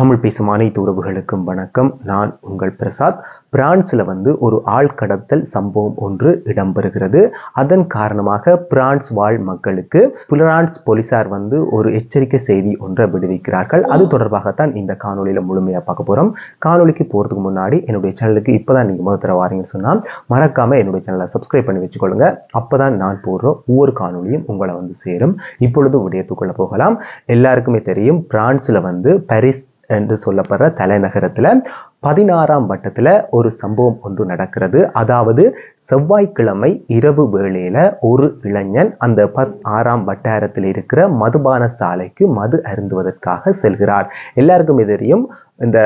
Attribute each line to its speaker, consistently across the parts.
Speaker 1: தமிழ் பேசும் அனைத்து உறவுகளுக்கும் வணக்கம். நான் உங்கள் பிரசாத். பிரான்ஸில் வந்து ஒரு ஆள் கடத்தல் சம்பவம் ஒன்று இடம்பெறுகிறது. அதன் காரணமாக பிரான்ஸ் வாழ் மக்களுக்கு புலரான்ஸ் போலீசார் வந்து ஒரு எச்சரிக்கை செய்தி ஒன்றை விடுவிக்கிறார்கள். அது தொடர்பாகத்தான் இந்த காணொலியில் முழுமையாக பார்க்க போகிறோம் காணொலிக்கு போகிறதுக்கு முன்னாடி என்னுடைய சேனலுக்கு இப்போ தான் நீங்கள் முதல் தர வாரீங்கன்னு சொன்னால் மறக்காமல் என்னுடைய சேனலை சப்ஸ்கிரைப் பண்ணி வச்சுக்கொள்ளுங்க. அப்போ தான் நான் போடுற ஒவ்வொரு காணொலியும் உங்களை வந்து சேரும். இப்பொழுது விடயத்துக்குள்ளே போகலாம். எல்லாருக்குமே தெரியும் பிரான்ஸில் வந்து பாரிஸ் என்று சொல்லப்படுற தலைநகரத்தில் பதினாறாம் வட்டத்தில் ஒரு சம்பவம் ஒன்று நடக்கிறது. அதாவது செவ்வாய்க்கிழமை இரவு வேளையில் ஒரு இளைஞன் அந்த பத் ஆறாம் வட்டாரத்தில் இருக்கிற மதுபான சாலைக்கு மது அருந்துவதற்காக செல்கிறார். எல்லாருக்கும் தெரியும் இந்த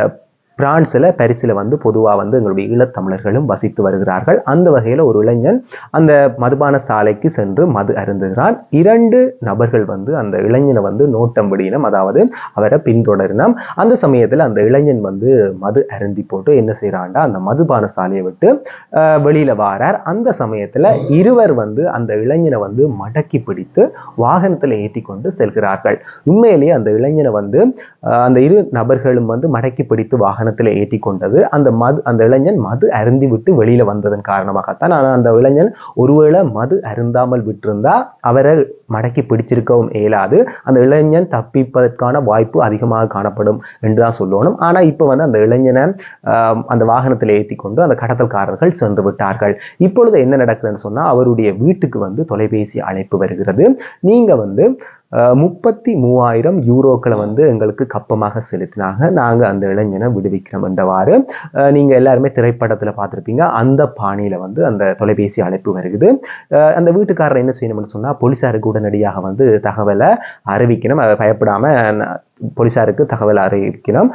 Speaker 1: பிரான்ஸில் பரிசில் வந்து பொதுவாக வந்து எங்களுடைய ஈழத்தமிழர்களும் வசித்து வருகிறார்கள். அந்த வகையில் ஒரு இளைஞன் அந்த மதுபான சாலைக்கு சென்று மது அருந்துகிறான். இரண்டு நபர்கள் வந்து அந்த இளைஞனை வந்து நோட்டம்படியினம் அதாவது அவரை பின்தொடரினம். அந்த சமயத்தில் அந்த இளைஞன் வந்து மது அருந்தி போட்டு என்ன செய்கிறான்டா அந்த மதுபான சாலையை விட்டு வெளியில் வாரார். அந்த சமயத்தில் இருவர் வந்து அந்த இளைஞனை வந்து மடக்கி பிடித்து வாகனத்தில் ஏற்றி கொண்டு செல்கிறார்கள். உண்மையிலேயே அந்த இளைஞனை வந்து அந்த இரு நபர்களும் வந்து மடக்கி பிடித்து வாகனம் வாகனத்தில் ஏற்றி கொண்டது அந்த மது அந்த இளைஞன் மது அருந்தி விட்டு வெளியில் வந்ததன் காரணமாகத்தான் ஆனால் அந்த இளைஞன் ஒருவேளை மது அருந்தாமல் விட்டிருந்தா அவரை மடக்கி பிடிச்சிருக்கவும் இயலாது. அந்த இளைஞன் தப்பிப்பதற்கான வாய்ப்பு அதிகமாக காணப்படும் என்று தான் சொல்லணும். ஆனால் இப்போ வந்து அந்த இளைஞனை அந்த வாகனத்தில் ஏற்றி கொண்டு அந்த கடத்தல்காரர்கள் சென்று விட்டார்கள். இப்பொழுது என்ன நடக்குதுன்னு சொன்னால் அவருடைய வீட்டுக்கு வந்து தொலைபேசி அழைப்பு வருகிறது. நீங்கள் வந்து முப்பத்தி மூவாயிரம் யூரோக்களை வந்து எங்களுக்கு கப்பமாக செலுத்தினாங்க. நாங்கள் அந்த இளைஞனை விடுவிக்கிறோம் என்றவாறு. நீங்கள் எல்லாருமே திரைப்படத்தில் பார்த்துருப்பீங்க. அந்த பாணியில் வந்து அந்த தொலைபேசி அழைப்பு வருகுது. அந்த வீட்டுக்காரர் என்ன செய்யணும்னு சொன்னால் போலீஸாருக்கு உடனடியாக வந்து தகவலை அறிவிக்கணும். அதை பயப்படாமல் போலீஸாருக்கு தகவல் அறிவிக்கலாம்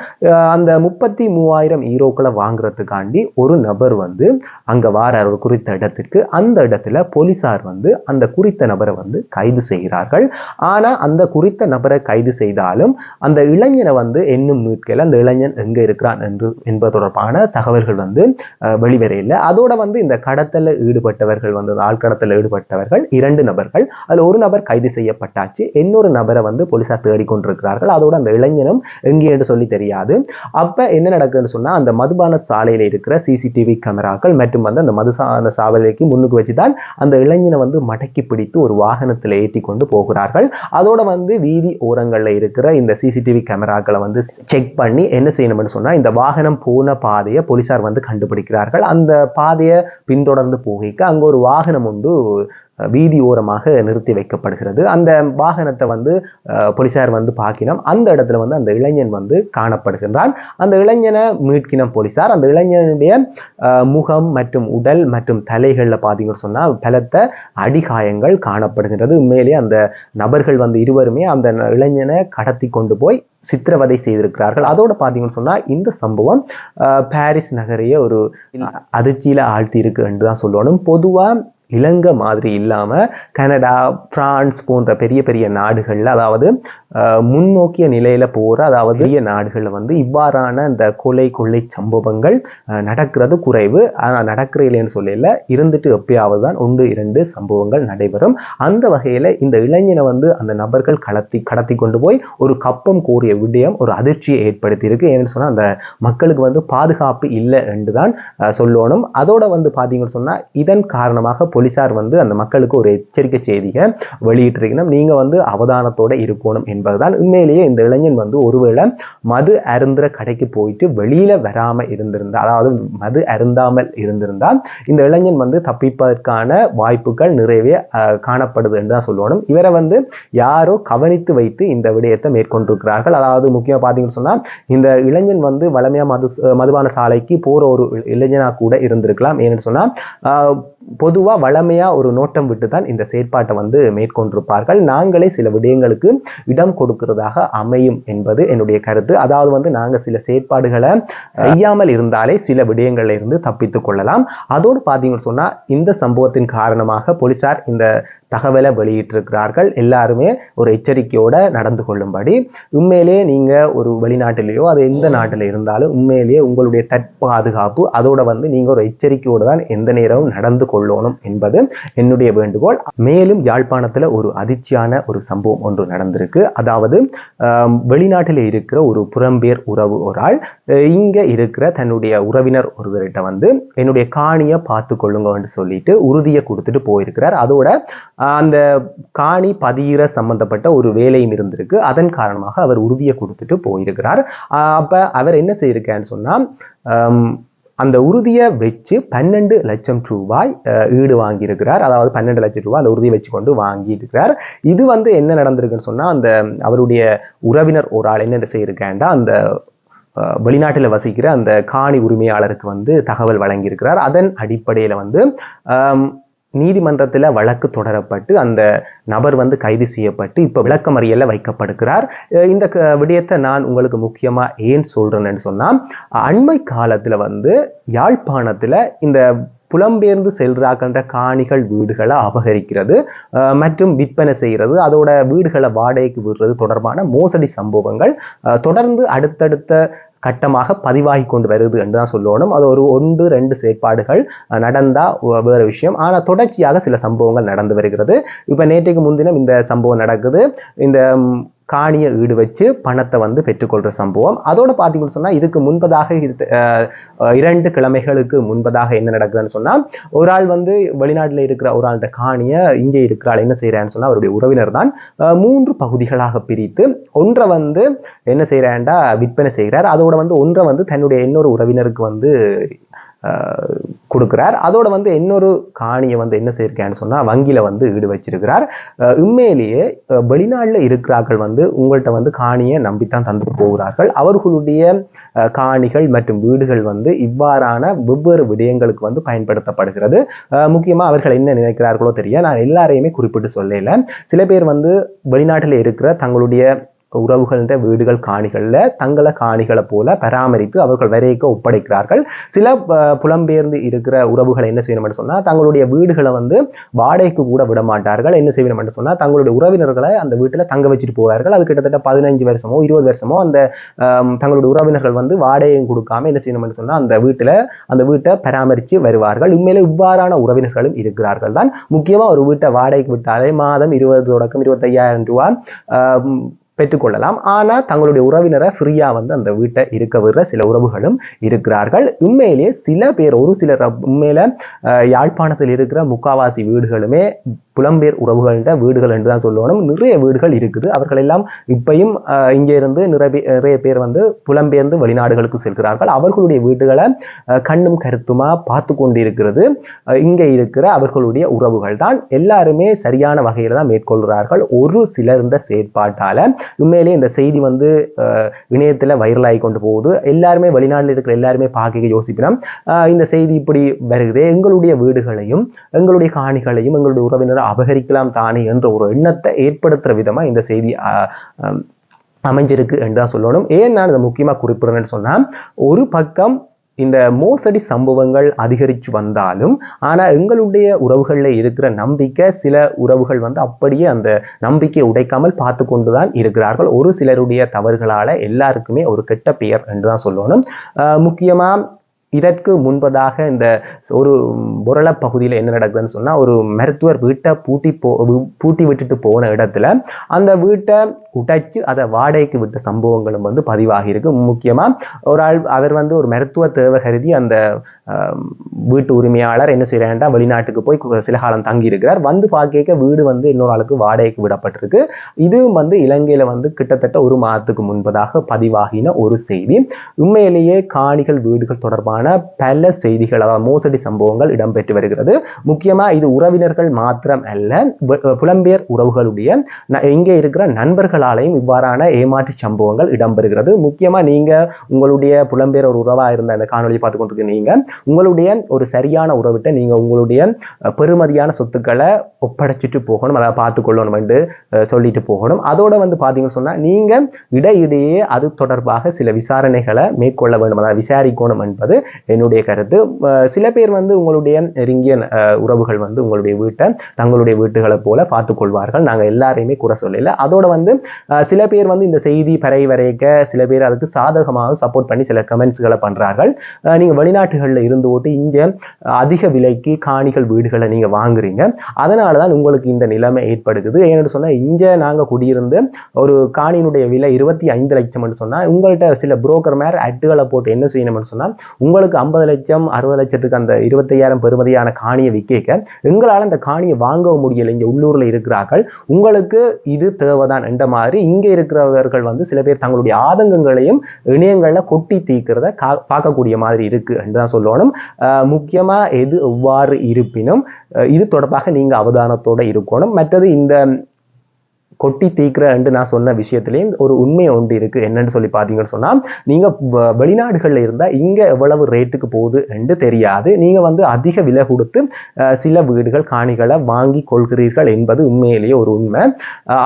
Speaker 1: அந்த முப்பத்தி மூவாயிரம் ஈரோக்களை வாங்குறதுக்காண்டி ஒரு நபர் வந்து அங்கே வாரார் ஒரு குறித்த இடத்திற்கு. அந்த இடத்துல போலீஸார் வந்து அந்த குறித்த நபரை வந்து கைது செய்கிறார்கள். ஆனால் அந்த குறித்த நபரை கைது செய்தாலும் அந்த இளைஞனை வந்து என்னும் மீட்கையில் அந்த இளைஞன் எங்கே இருக்கிறான் என்று என்பது தொடர்பான தகவல்கள் வந்து வெளிவரையில் அதோட வந்து இந்த கடத்தலில் ஈடுபட்டவர்கள் வந்து ஆழ்கடத்தில் ஈடுபட்டவர்கள் இரண்டு நபர்கள். அதில் ஒரு நபர் கைது செய்யப்பட்டாச்சு. இன்னொரு நபரை வந்து போலீஸார் தேடிக்கொண்டிருக்கிறார்கள். அதோட அந்த இளைஞனும் எங்கேன்னு சொல்லி தெரியாது. அப்ப என்ன நடக்குதுன்னு சொன்னா அந்த மதுபான சாலையில இருக்கிற சிசிடிவி கேமராக்கள் மற்றும் வந்து அந்த மது அந்த சாவலைக்கு முன்னுக்கு வச்சுதான் அந்த இளைஞனை வந்து மடக்கி பிடித்து ஒரு வாகனத்தில் ஏற்றி கொண்டு போகிறார்கள். அதோட வந்து வீதி ஓரங்களில் இருக்கிற இந்த சிசிடிவி கேமராக்களை வந்து செக் பண்ணி என்ன செய்யணும்னு சொன்னா இந்த வாகனம் போன பாதையை போலீசார் வந்து கண்டுபிடிக்கிறார்கள். அந்த பாதையை பின்தொடர்ந்து போகிக்க அங்க ஒரு வாகனம் உண்டு வீதி ஓரமாக நிறுத்தி வைக்கப்படுகிறது. அந்த வாகனத்தை வந்து போலீசார் வந்து பார்க்கினோம் அந்த இடத்துல வந்து அந்த இளைஞன் வந்து காணப்படுகின்றான். அந்த இளைஞனை மீட்கினம் போலீசார் அந்த இளைஞனுடைய முகம் மற்றும் உடல் மற்றும் தலைகளில் பார்த்தீங்கன்னு சொன்னால் பலத்த அடிகாயங்கள் காணப்படுகின்றது. உண்மையிலேயே அந்த நபர்கள் வந்து இருவருமே அந்த இளைஞனை கடத்தி கொண்டு போய் சித்திரவதை செய்திருக்கிறார்கள். அதோட பார்த்தீங்கன்னு சொன்னால் இந்த சம்பவம் பாரிஸ் நகரையே ஒரு அதிர்ச்சியில் ஆழ்த்தி இருக்கு என்று தான் சொல்லணும். பொதுவாக இலங்கை மாதிரி இல்லாமல் கனடா பிரான்ஸ் போன்ற பெரிய பெரிய நாடுகளில் அதாவது முன்னோக்கிய நிலையில் போகிற அதாவது பெரிய நாடுகளில் வந்து இவ்வாறான இந்த கொலை கொள்ளை சம்பவங்கள் நடக்கிறது குறைவு. ஆனால் நடக்கிற இல்லைன்னு சொல்லல. இருந்துட்டு எப்பயாவது தான் ஒன்று இரண்டு சம்பவங்கள் நடைபெறும். அந்த வகையில் இந்த இளைஞனை வந்து அந்த நபர்கள் கடத்தி கடத்தி கொண்டு போய் ஒரு கப்பம் கூறிய விடயம் ஒரு அதிர்ச்சியை ஏற்படுத்தி இருக்கு ஏன்னு சொன்னால் அந்த மக்களுக்கு வந்து பாதுகாப்பு இல்லை என்று தான் சொல்லணும். அதோட வந்து பார்த்தீங்கன்னு சொன்னால் இதன் காரணமாக போலீஸார் வந்து அந்த மக்களுக்கு ஒரு எச்சரிக்கை செய்தியை வெளியிட்டிருக்கணும் நீங்கள் வந்து அவதானத்தோட இருக்கணும் என்பதுதான். உண்மையிலேயே இந்த இளைஞன் வந்து ஒருவேளை மது அருந்துற கடைக்கு போயிட்டு வெளியில வராமல் இருந்திருந்தால் அதாவது மது அருந்தாமல் இருந்திருந்தால் இந்த இளைஞன் வந்து தப்பிப்பதற்கான வாய்ப்புகள் நிறையவே காணப்படுது என்று தான் சொல்லணும். இவரை வந்து யாரோ கவனித்து வைத்து இந்த விடயத்தை மேற்கொண்டிருக்கிறார்கள். அதாவது முக்கியமாக பார்த்தீங்கன்னு சொன்னால் இந்த இளைஞன் வந்து வளமையாக மது மதுபான சாலைக்கு போகிற ஒரு இளைஞனா கூட இருந்திருக்கலாம். ஏன்னு சொன்னால் பொதுவாக வளமையாக ஒரு நோட்டம் விட்டு தான் இந்த செயற்பாட்டை வந்து மேற்கொண்டிருப்பார்கள். நாங்களே சில விடயங்களுக்கு இடம் கொடுக்கிறதாக அமையும் என்பது என்னுடைய கருத்து. அதாவது வந்து நாங்கள் சில செயற்பாடுகளை செய்யாமல் இருந்தாலே சில விடயங்கள்ல இருந்து தப்பித்துக் கொள்ளலாம். அதோடு பார்த்தீங்கன்னு சொன்னால் இந்த சம்பவத்தின் காரணமாக போலீசார் இந்த தகவலை வெளியிட்டிருக்கிறார்கள். எல்லாருமே ஒரு எச்சரிக்கையோட நடந்து கொள்ளும்படி. உண்மையிலேயே நீங்க ஒரு வெளிநாட்டிலேயோ அது எந்த நாட்டில் இருந்தாலும் உண்மையிலேயே உங்களுடைய தற்பாதுகாப்பு அதோட வந்து நீங்க ஒரு எச்சரிக்கையோடு தான் எந்த நேரமும் நடந்து கொள்ளணும் என்பது என்னுடைய வேண்டுகோள். மேலும் யாழ்ப்பாணத்துல ஒரு அதிர்ச்சியான ஒரு சம்பவம் ஒன்று நடந்திருக்கு. அதாவது வெளிநாட்டில் இருக்கிற ஒரு புறம்பேர் உறவு ஒரு ஆள் அஹ், இங்க இருக்கிற தன்னுடைய உறவினர் ஒருவர்கிட்ட வந்து என்னுடைய காணியை பார்த்து கொள்ளுங்கன்னு சொல்லிட்டு உறுதியை கொடுத்துட்டு போயிருக்கிறார். அதோட அந்த காணி பதியிற சம்பந்தப்பட்ட ஒரு வேலையும் இருந்திருக்கு. அதன் காரணமாக அவர் உறுதியை கொடுத்துட்டு போயிருக்கிறார். அப்போ அவர் என்ன செய்யிருக்கான்னு சொன்னால் அந்த உறுதியை வச்சு பன்னெண்டு லட்சம் ரூபாய் ஈடு வாங்கியிருக்கிறார். அதாவது பன்னெண்டு லட்சம் ரூபாய் அந்த உறுதியை வச்சு கொண்டு வாங்கியிருக்கிறார். இது வந்து என்ன நடந்திருக்குன்னு சொன்னால் அந்த அவருடைய உறவினர் ஒரு ஆள் என்ன செய்யிருக்கேன்டா அந்த வெளிநாட்டில் வசிக்கிற அந்த காணி உரிமையாளருக்கு வந்து தகவல் வழங்கியிருக்கிறார். அதன் அடிப்படையில் வந்து நீதிமன்றத்தில் வழக்கு தொடரப்பட்டு அந்த நபர் வந்து கைது செய்யப்பட்டு இப்போ விளக்கமறியலில் வைக்கப்படுகிறார். இந்த க- விடயத்தை நான் உங்களுக்கு முக்கியமாக ஏன் சொல்கிறேன்னு சொன்னால் அண்மை காலத்தில் வந்து யாழ்ப்பாணத்தில் இந்த புலம்பெயர்ந்து செல்றாக்கின்ற காணிகள் வீடுகளை அபகரிக்கிறது அஹ் மற்றும் விற்பனை செய்கிறது அதோட வீடுகளை வாடகைக்கு விடுறது தொடர்பான மோசடி சம்பவங்கள் அஹ் தொடர்ந்து அடுத்தடுத்த கட்டமாக பதிவாகி கொண்டு வருது என்று தான் சொல்லணும். அது ஒரு ஒன்று ரெண்டு செயற்பாடுகள் நடந்தால் நடந்தா வேறு விஷயம். ஆனால் தொடர்ச்சியாக சில சம்பவங்கள் நடந்து வருகிறது. இப்போ நேற்றைக்கு முன்தினம் இந்த சம்பவம் நடக்குது. இந்த காணியை ஈடு வச்சு பணத்தை வந்து பெற்றுக்கொள்ற சம்பவம். அதோட பார்த்தீங்கன்னு சொன்னால் இதுக்கு முன்பதாக இரண்டு கிழமைகளுக்கு முன்பதாக என்ன நடக்குதுன்னு சொன்னால் ஒரு ஆள் வந்து வெளிநாட்டில் இருக்கிற ஒரு ஆள்கிட்ட காணியை இங்கே இருக்கிற ஆள் என்ன செய்கிறான்னு சொன்னால் அவருடைய உறவினர் தான் மூன்று பகுதிகளாக பிரித்து ஒன்றை வந்து என்ன செய்கிறாண்டா விற்பனை செய்கிறார் அதோட வந்து ஒன்றை வந்து தன்னுடைய இன்னொரு உறவினருக்கு வந்து கொடுக்குறார். அதோட வந்து இன்னொரு காணியை வந்து என்ன செய்யிருக்கான்னு சொன்னால் வங்கியில் வந்து ஈடு வச்சிருக்கிறார். உண்மையிலேயே வெளிநாட்டில் இருக்கிறார்கள் வந்து உங்கள்கிட்ட வந்து காணியை நம்பித்தான் தந்து போகிறார்கள். அவர்களுடைய காணிகள் மற்றும் வீடுகள் வந்து இவ்வாறான வெவ்வேறு விடயங்களுக்கு வந்து பயன்படுத்தப்படுகிறது. முக்கியமாக அவர்கள் என்ன நினைக்கிறார்களோ தெரிய நான் எல்லாரையுமே குறிப்பிட்டு சொல்லல. சில பேர் வந்து வெளிநாட்டில் இருக்கிற தங்களுடைய உறவுகளின்ற வீடுகள் காணிகளில் தங்கள காணிகளை போல பராமரித்து அவர்கள் வரைக்க ஒப்படைக்கிறார்கள். சில புலம்பெயர்ந்து இருக்கிற உறவுகளை என்ன செய்யணும்னு சொன்னால் தங்களுடைய வீடுகளை வந்து வாடகைக்கு கூட விட மாட்டார்கள். என்ன செய்யணும்னு சொன்னால் தங்களுடைய உறவினர்களை அந்த வீட்டில் தங்க வச்சுட்டு போவார்கள். அது கிட்டத்தட்ட பதினஞ்சு வருஷமோ இருபது வருஷமோ அந்த தங்களுடைய உறவினர்கள் வந்து வாடகையும் கொடுக்காம என்ன செய்யணும்னு சொன்னால் அந்த வீட்டில் அந்த வீட்டை பராமரித்து வருவார்கள். உண்மையிலே இவ்வாறான உறவினர்களும் இருக்கிறார்கள் தான் முக்கியமாக ஒரு வீட்டை வாடகைக்கு விட்டாலே மாதம் இருபது தொடக்கம் இருபத்தையாயிரம் ரூபாய் பெற்றுக்கொள்ளலாம். ஆனா தங்களுடைய உறவினரை ஃப்ரீயா வந்து அந்த வீட்டை இருக்க விடுற சில உறவுகளும் இருக்கிறார்கள். உண்மையிலேயே சில பேர் ஒரு சிலர் உண்மையில் உண்மையில யாழ்ப்பாணத்தில் இருக்கிற முக்காவாசி வீடுகளுமே புலம்பெயர் உறவுகள்கிட்ட வீடுகள் என்று தான் சொல்லணும். நிறைய வீடுகள் இருக்குது. அவர்கள் எல்லாம் இப்பயும் இங்கே இருந்து நிறைய நிறைய பேர் வந்து புலம்பெயர்ந்து வெளிநாடுகளுக்கு செல்கிறார்கள். அவர்களுடைய வீடுகளை கண்ணும் கருத்துமா பார்த்து கொண்டு இருக்கிறது இங்கே இருக்கிற அவர்களுடைய உறவுகள் தான் எல்லாருமே சரியான வகையில் தான் மேற்கொள்கிறார்கள். ஒரு சிலர் இந்த செயற்பாட்டால உண்மையிலேயே இந்த செய்தி வந்து இணையத்தில் இணையத்துல வைரலாகி கொண்டு போகுது. எல்லாருமே வெளிநாட்டில் இருக்கிற எல்லாருமே பார்க்க யோசிப்பினோம் இந்த செய்தி இப்படி வருகிறது எங்களுடைய வீடுகளையும் எங்களுடைய காணிகளையும் எங்களுடைய உறவினர் அபகரிக்கலாம் தானே என்ற ஒரு எண்ணத்தை ஏற்படுத்துற விதமா இந்த செய்தி அமைஞ்சிருக்கு என்று தான் சொல்லணும். ஏன் நான் இதை முக்கியமா குறிப்பிடுறேன்னு சொன்னா ஒரு பக்கம் இந்த மோசடி சம்பவங்கள் அதிகரித்து வந்தாலும் ஆனால் எங்களுடைய உறவுகளில் இருக்கிற நம்பிக்கை சில உறவுகள் வந்து அப்படியே அந்த நம்பிக்கையை உடைக்காமல் பார்த்து கொண்டு தான் இருக்கிறார்கள். ஒரு சிலருடைய தவறுகளால எல்லாருக்குமே ஒரு கெட்ட பெயர் என்று தான் சொல்லணும். ஆஹ் முக்கியமா இதற்கு முன்பதாக இந்த ஒரு புரள பகுதியில் என்ன நடக்குதுன்னு சொன்னால் ஒரு மருத்துவர் வீட்டை பூட்டி போ பூட்டி விட்டுட்டு போன இடத்துல அந்த வீட்டை உடைச்சு அதை வாடகைக்கு விட்ட சம்பவங்களும் வந்து பதிவாகி முக்கியமாக ஒரு ஆள் அவர் வந்து ஒரு மருத்துவ தேவை கருதி அந்த வீட்டு உரிமையாளர் என்ன செய்யறாண்டா வெளிநாட்டுக்கு போய் சில காலம் தங்கி இருக்கிறார் வந்து பார்க்க வீடு வந்து இன்னொரு ஆளுக்கு வாடகைக்கு விடப்பட்டிருக்கு. இதுவும் வந்து இலங்கையில் வந்து கிட்டத்தட்ட ஒரு மாதத்துக்கு முன்பதாக பதிவாகின ஒரு செய்தி. உண்மையிலேயே காணிகள் வீடுகள் தொடர்பான பல செய்திகள் அதாவது மோசடி சம்பவங்கள் இடம்பெற்று வருகிறது. முக்கியமா இது உறவினர்கள் மாத்திரம் அல்ல புலம்பெயர் உறவுகளுடைய இங்கே இருக்கிற நண்பர்கள் உங்களாலையும் இவ்வாறான ஏமாற்று சம்பவங்கள் இடம்பெறுகிறது. முக்கியமாக நீங்கள் உங்களுடைய புலம்பெயர் ஒரு உறவாக இருந்த அந்த காணொலியை பார்த்து கொண்டிருக்க நீங்கள் உங்களுடைய ஒரு சரியான உறவிட்ட நீங்கள் உங்களுடைய பெருமதியான பெறுமதியான சொத்துக்களை ஒப்படைச்சிட்டு போகணும் அதை பார்த்து கொள்ளணும் என்று சொல்லிட்டு போகணும். அதோட வந்து பார்த்தீங்கன்னு சொன்னால் நீங்கள் இடையிடையே அது தொடர்பாக சில விசாரணைகளை மேற்கொள்ள வேண்டும் அதாவது விசாரிக்கணும் என்பது என்னுடைய கருத்து. சில பேர் வந்து உங்களுடைய நெருங்கிய உறவுகள் வந்து உங்களுடைய வீட்டை தங்களுடைய வீட்டுகளை போல பார்த்துக்கொள்வார்கள் நாங்கள் எல்லாரையுமே குறை சொல்லல. அதோட வந்து சில பேர் வந்து இந்த செய்தி பறை வரைக்க சில பேர் அதுக்கு சாதகமாக சப்போர்ட் பண்ணி சில கமெண்ட்ஸ்களை பண்ணுறார்கள் நீங்கள் வெளிநாட்டுகளில் இருந்து ஓட்டு இங்கே அதிக விலைக்கு காணிகள் வீடுகளை நீங்கள் வாங்குறீங்க. அதனால தான் உங்களுக்கு இந்த நிலைமை ஏற்படுகிறது. ஏன்னு சொன்னா இங்கே நாங்கள் குடியிருந்து ஒரு காணியினுடைய விலை இருபத்தி ஐந்து லட்சம்னு சொன்னால் உங்கள்கிட்ட சில புரோக்கர் மேர் அட்டுகளை போட்டு என்ன செய்யணும்னு சொன்னால் உங்களுக்கு ஐம்பது லட்சம் அறுபது லட்சத்துக்கு அந்த இருபத்தையாயிரம் பெறுமதியான காணியை விற்க எங்களால் அந்த காணியை வாங்கவும் முடியலை. இங்க உள்ளூர்ல இருக்கிறார்கள். உங்களுக்கு இது தேவைதான். என்ற மாதிரி இங்க இருக்கிறவர்கள் வந்து சில பேர் தங்களுடைய ஆதங்கங்களையும் இணையங்களில் கொட்டி தீக்கிறத கா- பார்க்கக்கூடிய மாதிரி இருக்கு என்று தான் சொல்லணும். அஹ் முக்கியமா எது எவ்வாறு இருப்பினும் அஹ் இது தொடர்பாக நீங்க அவதானத்தோட இருக்கணும். மற்றது இந்த கொட்டி தீக்கிற என்று நான் சொன்ன விஷயத்துலேயும் ஒரு உண்மை ஒன்று இருக்குது என்னன்னு சொல்லி பார்த்தீங்கன்னு சொன்னால் நீங்கள் வ- இருந்தால் இங்கே எவ்வளவு ரேட்டுக்கு போகுது என்று தெரியாது. நீங்கள் வந்து அதிக விலை கொடுத்து சில வீடுகள் காணிகளை வாங்கி கொள்கிறீர்கள் என்பது உண்மையிலேயே ஒரு உண்மை.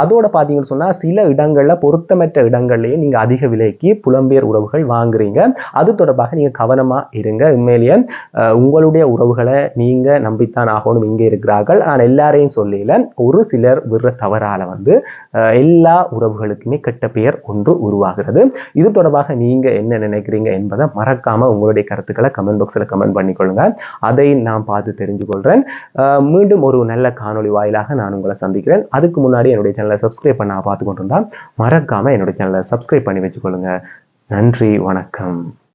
Speaker 1: அதோட பார்த்தீங்கன்னு சொன்னால் சில இடங்களில் பொருத்தமற்ற இடங்கள்லேயே நீங்கள் அதிக விலைக்கு புலம்பெயர் உறவுகள் வாங்குறீங்க. அது தொடர்பாக நீங்கள் கவனமாக இருங்க. உண்மையிலேயே உங்களுடைய உறவுகளை நீங்கள் நம்பித்தான் ஆகணும். இங்கே இருக்கிறார்கள். நான் எல்லாரையும் சொல்லல ஒரு சிலர் விடுற தவறால வந்து எல்லா உறவுகளுக்குமே கெட்ட பெயர் ஒன்று உருவாகிறது. இது தொடர்பாக நீங்க என்ன நினைக்கிறீங்க என்பதை மறக்காமல் உங்களுடைய கருத்துக்களை கமெண்ட் பாக்ஸில் கமெண்ட் பண்ணிக்கொள்ளுங்க. அதை நான் பார்த்து தெரிஞ்சு மீண்டும் ஒரு நல்ல காணொளி வாயிலாக நான் உங்களை சந்திக்கிறேன். அதுக்கு முன்னாடி என்னுடைய சேனலை சப்ஸ்கிரைப் பண்ண பார்த்து கொண்டிருந்தால் மறக்காம என்னுடைய சேனலை சப்ஸ்கிரைப் பண்ணி வச்சுக்கொள்ளுங்க. நன்றி வணக்கம்.